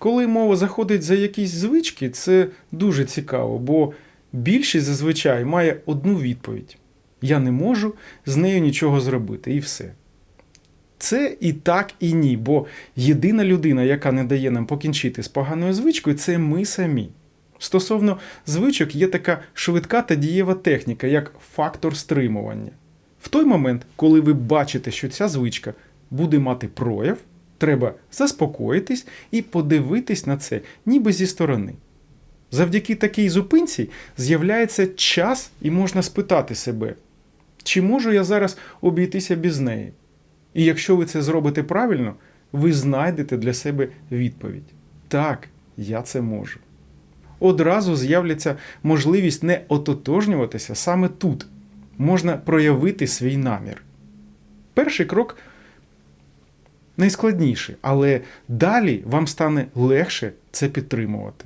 Коли мова заходить за якісь звички, це дуже цікаво, бо більшість зазвичай має одну відповідь: я не можу з нею нічого зробити, і все. Це і так, і ні, бо єдина людина, яка не дає нам покінчити з поганою звичкою, це ми самі. Стосовно звичок є така швидка та дієва техніка, як фактор стримування. В той момент, коли ви бачите, що ця звичка буде мати прояв, треба заспокоїтись і подивитись на це, ніби зі сторони. Завдяки такій зупинці з'являється час і можна спитати себе, чи можу я зараз обійтися без неї? І якщо ви це зробите правильно, ви знайдете для себе відповідь: так, я це можу. Одразу з'являться можливість не ототожнюватися саме тут. Можна проявити свій намір. Перший крок найскладніший, але далі вам стане легше це підтримувати.